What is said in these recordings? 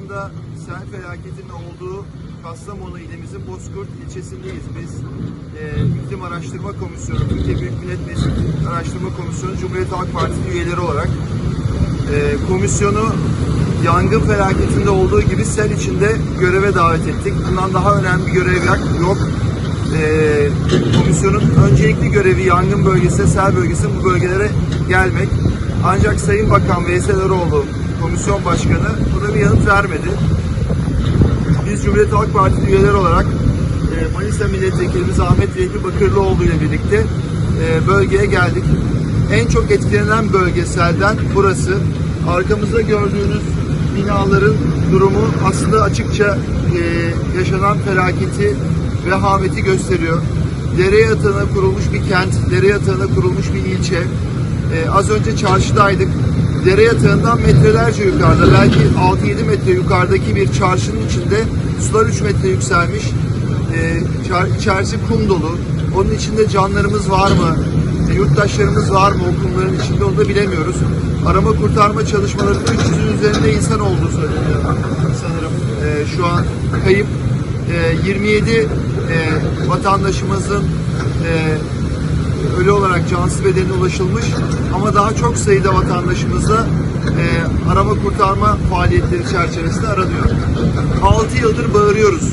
anda sel felaketinin olduğu Kastamonu ilimizin Bozkurt ilçesindeyiz. Biz e, İklim Araştırma Komisyonu, Türkiye Büyük Millet Meclisi Araştırma Komisyonu Cumhuriyet Halk Partisi üyeleri olarak e, komisyonu yangın felaketinde olduğu gibi sel içinde göreve davet ettik. Bundan daha önemli bir görev yok-. E, komisyonun öncelikli görevi yangın bölgesi, sel bölgesi bu bölgelere gelmek. Ancak Sayın Bakan Veysel Eroğlu, komisyon başkanı buna bir yanıt vermedi. Biz Cumhuriyet Halk Partisi üyeleri olarak e, Manisa Milletvekilimiz Ahmet Vehbi Bakırlıoğlu ile birlikte e, bölgeye geldik. En çok etkilenen bölge selden burası. Arkamızda gördüğünüz binaların durumu aslında açıkça e, yaşanan felaketi ve hameti gösteriyor. Dere yatağına kurulmuş bir kent, dere yatağına kurulmuş bir ilçe. E, az önce çarşıdaydık. Dere yatağından metrelerce yukarıda, belki 6-7 metre yukarıdaki bir çarşının içinde sular 3 metre yükselmiş. E, içerisi kum dolu. Onun içinde canlarımız var mı? E, yurttaşlarımız var mı o kumların içinde onu da bilemiyoruz. Arama kurtarma çalışmalarında 300'ün üzerinde insan olduğu söyleniyor sanırım. E, şu an kayıp. E, 27 e, vatandaşımızın e, ölü olarak cansız bedenine ulaşılmış ama daha çok sayıda vatandaşımızla e, arama kurtarma faaliyetleri çerçevesinde aranıyor. 6 yıldır bağırıyoruz.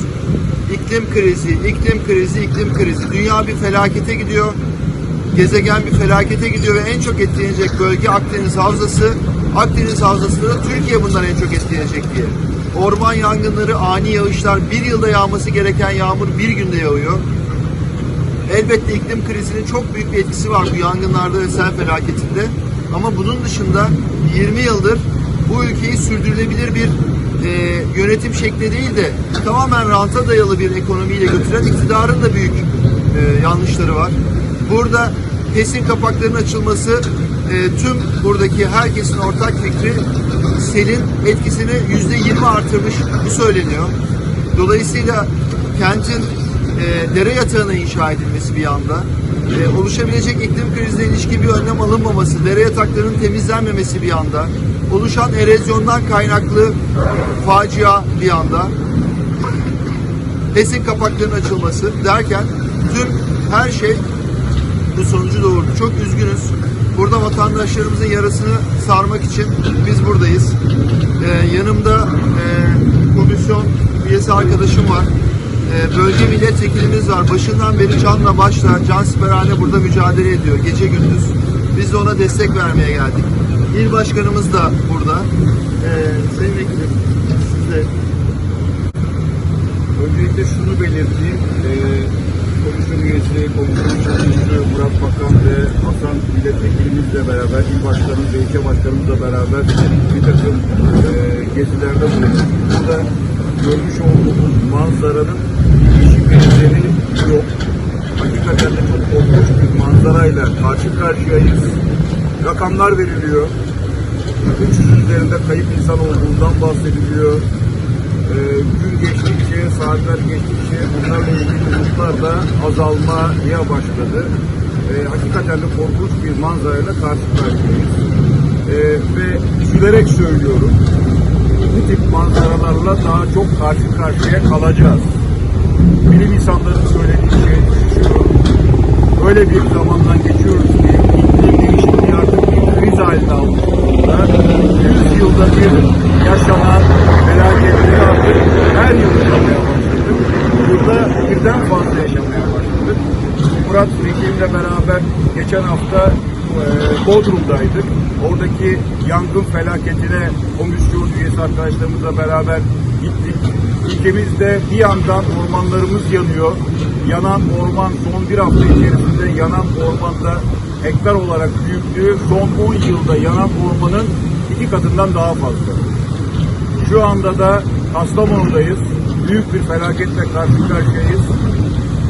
İklim krizi, iklim krizi, iklim krizi. Dünya bir felakete gidiyor. Gezegen bir felakete gidiyor ve en çok etkilenecek bölge Akdeniz Havzası. Akdeniz Havzası'nda da Türkiye bundan en çok etkilenecek diye. Orman yangınları, ani yağışlar, bir yılda yağması gereken yağmur bir günde yağıyor. Elbette iklim krizinin çok büyük bir etkisi var bu yangınlarda ve sel felaketinde. Ama bunun dışında 20 yıldır bu ülkeyi sürdürülebilir bir e, yönetim şekli değil de tamamen ranta dayalı bir ekonomiyle götüren iktidarın da büyük e, yanlışları var. Burada HES'in kapaklarının açılması e, tüm buradaki herkesin ortak fikri selin etkisini %20 artırmış bu söyleniyor. Dolayısıyla kentin e, dere yatağına inşa edilmesi bir yanda, e, oluşabilecek iklim krizine ilişkin bir önlem alınmaması, dere yataklarının temizlenmemesi bir yanda, oluşan erozyondan kaynaklı facia bir yanda, HES'in kapaklarının açılması derken tüm her şey bu sonucu doğurdu. Çok üzgünüz. Burada vatandaşlarımızın yarasını sarmak için biz buradayız. Ee, yanımda e, komisyon üyesi arkadaşım var. Ee, bölge milletvekilimiz var. Başından beri canla başla, can siperhane burada mücadele ediyor. Gece gündüz. Biz de ona destek vermeye geldik. İl başkanımız da burada. Ee, Sayın Vekilim, siz de Öncelikle şunu belirteyim. Ee, komisyon üyesi, komisyon çalışıcı Murat Bakan ve Hasan milletvekilimizle beraber, il başkanımız ve ilçe başkanımızla beraber bir takım e, gezilerde bulunduk. Burada görmüş olduğumuz manzaranın benzeri yok. Hakikaten de çok korkunç bir manzarayla karşı karşıyayız. Rakamlar veriliyor. 300 üzerinde kayıp insan olduğundan bahsediliyor. Ee, gün geçtikçe, saatler geçtikçe bunlarla ilgili umutlar da azalmaya başladı. Ee, hakikaten de korkunç bir manzarayla karşı karşıyayız. Ee, ve üzülerek söylüyorum, bu tip manzaralarla daha çok karşı karşıya kalacağız. Bilim insanlarının söylediği şey şu, öyle bir zamandan geçiyoruz ki iklim değişikliği artık bir kriz haline aldı. 100 yılda bir yaşanan felaketleri artık her yıl yaşamaya başladık. Yılda birden fazla yaşamaya başladık. Murat Vekilimle beraber geçen hafta e, Bodrum'daydık. Oradaki yangın felaketine komisyon üyesi arkadaşlarımızla beraber gittik. Ülkemizde bir yandan ormanlarımız yanıyor. Yanan orman son bir hafta içerisinde yanan ormanda hektar olarak büyüklüğü son 10 yılda yanan ormanın iki katından daha fazla. Şu anda da Kastamonu'dayız. Büyük bir felaketle karşı karşıyayız.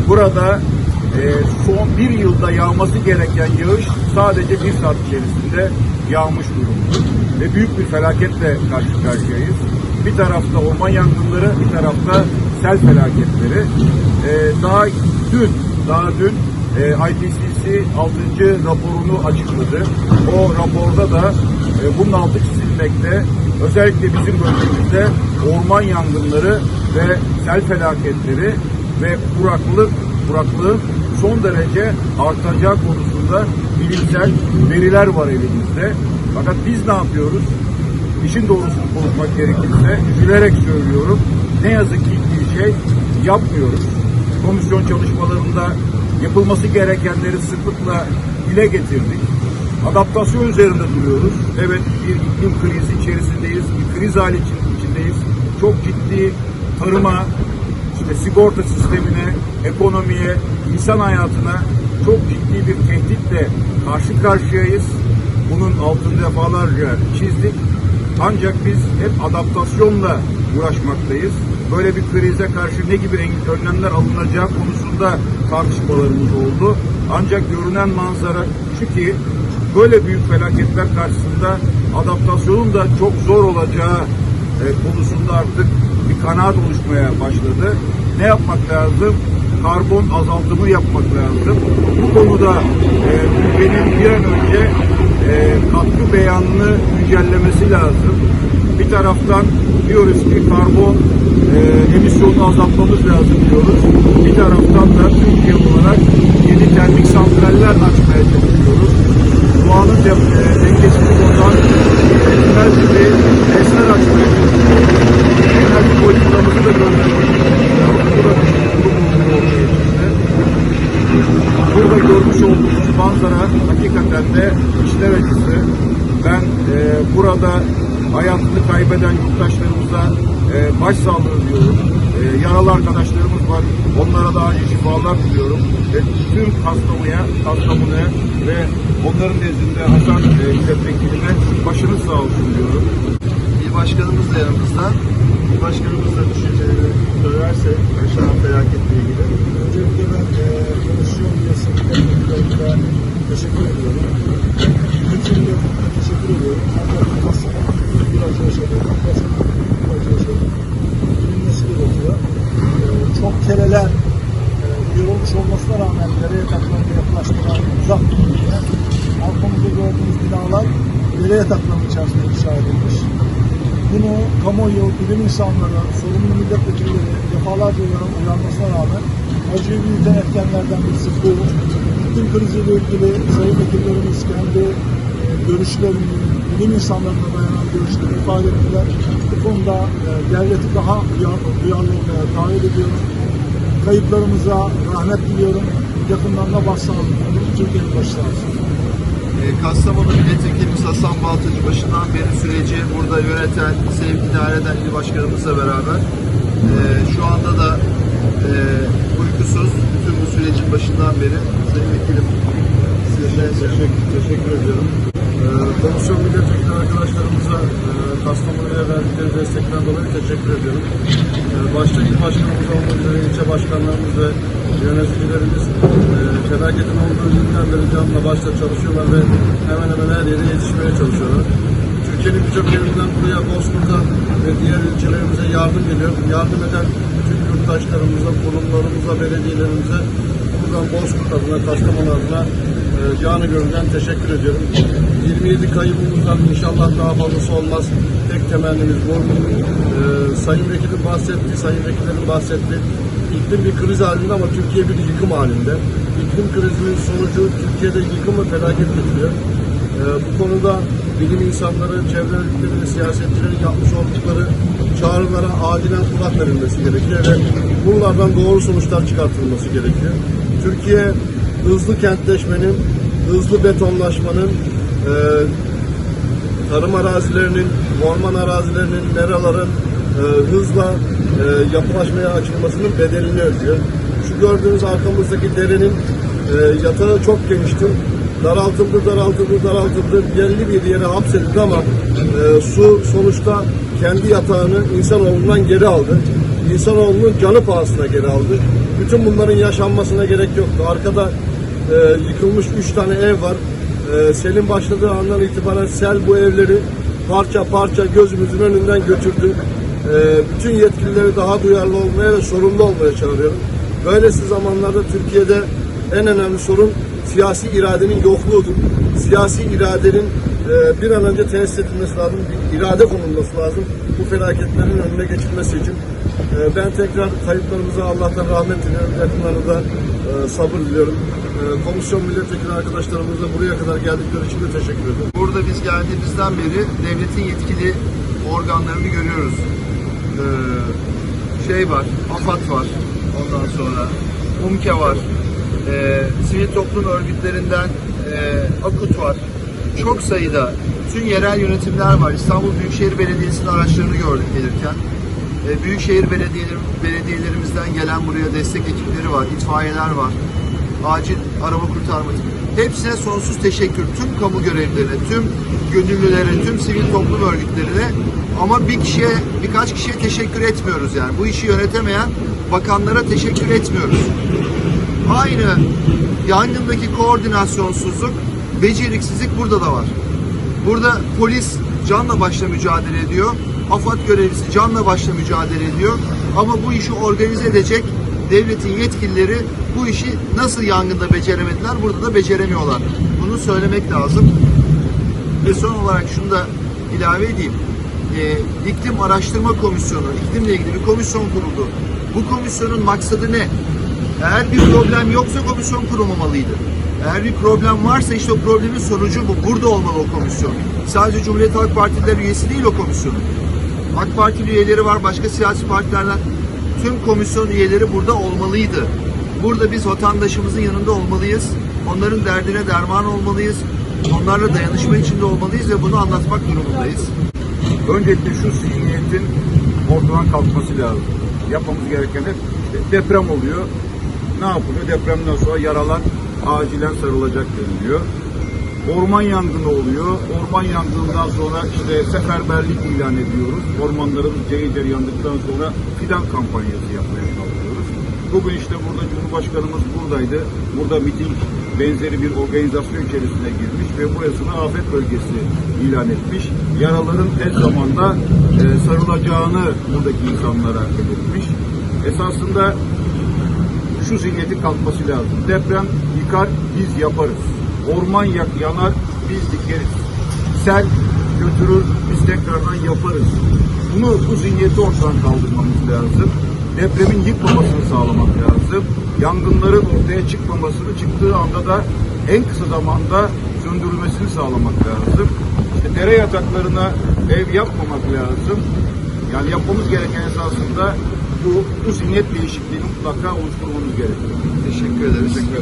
Burada e, son bir yılda yağması gereken yağış sadece bir saat içerisinde yağmış durumda. Ve büyük bir felaketle karşı karşıyayız. Bir tarafta orman yangınları, bir tarafta sel felaketleri. E, daha dün, daha dün e, IPCC 6. raporunu açıkladı. O raporda da e, bunun altı çizilmekte özellikle bizim bölgemizde orman yangınları ve sel felaketleri ve kuraklık, kuraklığın son derece artacağı konusunda bilimsel veriler var elimizde. Fakat biz ne yapıyoruz? İşin doğrusunu konuşmak gerekirse üzülerek söylüyorum. Ne yazık ki bir şey yapmıyoruz. Komisyon çalışmalarında yapılması gerekenleri sıklıkla dile getirdik. Adaptasyon üzerinde duruyoruz. Evet bir iklim krizi içerisindeyiz. Bir kriz hali için- içindeyiz. Çok ciddi tarıma, işte sigorta sistemine, ekonomiye, insan hayatına çok ciddi bir tehditle karşı karşıyayız. Bunun altını defalarca çizdik. Ancak biz hep adaptasyonla uğraşmaktayız. Böyle bir krize karşı ne gibi önlemler alınacağı konusunda tartışmalarımız oldu. Ancak görünen manzara şu ki böyle büyük felaketler karşısında adaptasyonun da çok zor olacağı e, konusunda artık bir kanaat oluşmaya başladı. Ne yapmak lazım? Karbon azaltımı yapmak lazım. Bu konuda e, ülkenin bir an önce katkı beyanını güncellemesi lazım. Bir taraftan diyoruz ki karbon e, emisyonu azaltmamız lazım diyoruz. Bir taraftan da Türkiye olarak yeni termik santraller açmaya çalışıyoruz. Doğanın e, dengesini bozan yetmez gibi testler açmaya çalışıyoruz. Enerji politikamızı da görmemiz Bu da bir sorumluluk ortaya çıktı. Burada görmüş olduğumuz manzara hakikaten de işler acısı. Ben e, burada hayatını kaybeden yurttaşlarımıza e, başsağlığı diliyorum. E, yaralı arkadaşlarımız var. Onlara da acil şifalar diliyorum. Ve tüm Kastamonu'ya, Kastamonu'ya ve onların nezdinde Hasan e, milletvekiline başınız sağ olsun diyorum. İl başkanımız da yanımızda. İl başkanımız da düşüncelerini söylerse yaşanan felaketle ilgili. Öncelikle ben e, komisyon üyesi milletvekillerine teşekkür ediyorum. Milletvekillerine teşekkür ediyorum. Ancak aslında bir acı yaşadık. Aslında bir acı yaşadık. Bilinmesi gerekiyor. E, çok kereler e, yorulmuş olmasına rağmen dereye taklanma yaklaştıran uzak durumda. Arkamızda gördüğümüz binalar dereye taklanma içerisinde inşa edilmiş. Bunu kamuoyu, bilim insanları, sorumlu milletvekilleri defalarca uyarmasına rağmen acıyı büyüten etkenlerden birisi bu. İklim kriziyle ilgili sayın vekillerimiz kendi e, görüşlerini, bilim insanlarına dayanan görüşlerini ifade ettiler. Bu konuda e, devleti daha duyarlı, olmaya davet ediyorum. Kayıplarımıza rahmet diliyorum. Yakından da başsağlığı diliyorum. Türkiye'nin başı. E, Kastamonu Milletvekilimiz Hasan Baltacı başından beri süreci burada yöneten, sevk idare eden il başkanımızla beraber e, şu anda da e, uykusuz bütün bu sürecin başından beri Sayın Vekilim sizden Teşekkür, teşekkür ediyorum. Ee, komisyon milletvekili arkadaşlarımıza e, Kastamonu'ya verdikleri destekten dolayı teşekkür ediyorum. Ee, başta il başkanımız olmak üzere ilçe başkanlarımız ve yöneticilerimiz e, felaketin olduğu günden beri canla başla çalışıyorlar ve hemen hemen her yere yetişmeye çalışıyorlar. Türkiye'nin birçok yerinden buraya Bozkurt'a ve diğer ilçelerimize yardım geliyor. Yardım eden tüm yurttaşlarımıza, kurumlarımıza, belediyelerimize buradan Bozkurt adına, Kastamonu adına e, canı gönülden teşekkür ediyorum. 27 kaybımızdan inşallah daha fazlası olmaz. Tek temennimiz bu. E, Sayın Vekilim bahsetti, Sayın Vekillerin bahsetti. İklim bir kriz halinde ama Türkiye bir yıkım halinde. İklim krizinin sonucu Türkiye'de yıkım ve felaket getiriyor. Ee, bu konuda bilim insanları, çevre örgütleri ve siyasetçilerin yapmış oldukları çağrılara acilen kulak verilmesi gerekiyor ve bunlardan doğru sonuçlar çıkartılması gerekiyor. Türkiye hızlı kentleşmenin, hızlı betonlaşmanın, e, tarım arazilerinin, orman arazilerinin, meraların hızla e, yapılaşmaya açılmasının bedelini ödüyor. Şu gördüğünüz arkamızdaki derenin e, yatağı çok genişti. Daraltıldı, daraltıldı, daraltıldı. Belli bir yere hapsedildi ama e, su sonuçta kendi yatağını insanoğlundan geri aldı. İnsanoğlunun canı pahasına geri aldı. Bütün bunların yaşanmasına gerek yoktu. Arkada e, yıkılmış üç tane ev var. E, selin başladığı andan itibaren sel bu evleri parça parça gözümüzün önünden götürdü. E, bütün yetkilileri daha duyarlı olmaya ve sorumlu olmaya çağırıyorum. Böylesi zamanlarda Türkiye'de en önemli sorun siyasi iradenin yokluğudur. Siyasi iradenin e, bir an önce tesis edilmesi lazım, bir irade konulması lazım bu felaketlerin önüne geçilmesi için. E, ben tekrar kayıplarımıza Allah'tan rahmet diliyorum, yakınlarına e, sabır diliyorum. Komisyon milletvekili arkadaşlarımız da buraya kadar geldikleri için de teşekkür ederim. Burada biz geldiğimizden beri devletin yetkili organlarını görüyoruz. Ee, şey var, AFAD var ondan sonra, UMKE var, ee, sivil toplum örgütlerinden ee, AKUT var. Çok sayıda tüm yerel yönetimler var. İstanbul Büyükşehir Belediyesi'nin araçlarını gördük gelirken. Ee, Büyükşehir belediyeler, belediyelerimizden gelen buraya destek ekipleri var, itfaiyeler var acil araba kurtarma hepsine sonsuz teşekkür. Tüm kamu görevlilerine, tüm gönüllülere, tüm sivil toplum örgütlerine ama bir kişiye, birkaç kişiye teşekkür etmiyoruz yani. Bu işi yönetemeyen bakanlara teşekkür etmiyoruz. Aynı yangındaki koordinasyonsuzluk, beceriksizlik burada da var. Burada polis canla başla mücadele ediyor. AFAD görevlisi canla başla mücadele ediyor. Ama bu işi organize edecek devletin yetkilileri bu işi nasıl yangında beceremediler, burada da beceremiyorlar. Bunu söylemek lazım. Ve son olarak şunu da ilave edeyim. Ee, İklim Araştırma Komisyonu, iklimle ilgili bir komisyon kuruldu. Bu komisyonun maksadı ne? Eğer bir problem yoksa komisyon kurulmamalıydı. Eğer bir problem varsa işte o problemin sonucu bu. Burada olmalı o komisyon. Sadece Cumhuriyet Halk Partililer üyesi değil o komisyonun. AK Parti üyeleri var, başka siyasi partilerden. Tüm komisyon üyeleri burada olmalıydı. Burada biz vatandaşımızın yanında olmalıyız. Onların derdine derman olmalıyız. Onlarla dayanışma içinde olmalıyız ve bunu anlatmak durumundayız. Öncelikle şu zihniyetin ortadan kalkması lazım. Yapmamız gereken hep deprem oluyor. Ne yapılıyor? Depremden sonra yaralar acilen sarılacak deniliyor. Orman yangını oluyor. Orman yangından sonra işte seferberlik ilan ediyoruz. Ormanlarımız cayır yandıktan sonra fidan kampanyası yapmaya kalkıyoruz. Bugün işte burada Cumhurbaşkanımız buradaydı. Burada miting benzeri bir organizasyon içerisine girmiş ve burasını afet bölgesi ilan etmiş. Yaraların tez zamanda e, sarılacağını buradaki insanlara belirtmiş. Esasında şu zihniyetin kalkması lazım. Deprem yıkar, biz yaparız. Orman yak, yanar, biz dikeriz. Sel götürür, tekrardan yaparız. Bunu, bu zihniyeti ortadan kaldırmamız lazım. Depremin yıkmamasını sağlamak lazım. Yangınların ortaya çıkmamasını, çıktığı anda da en kısa zamanda söndürülmesini sağlamak lazım. İşte dere yataklarına ev yapmamak lazım. Yani yapmamız gereken esasında bu, bu zihniyet değişikliğini mutlaka oluşturmamız gerekiyor. Teşekkür ederiz. Teşekkür ederim.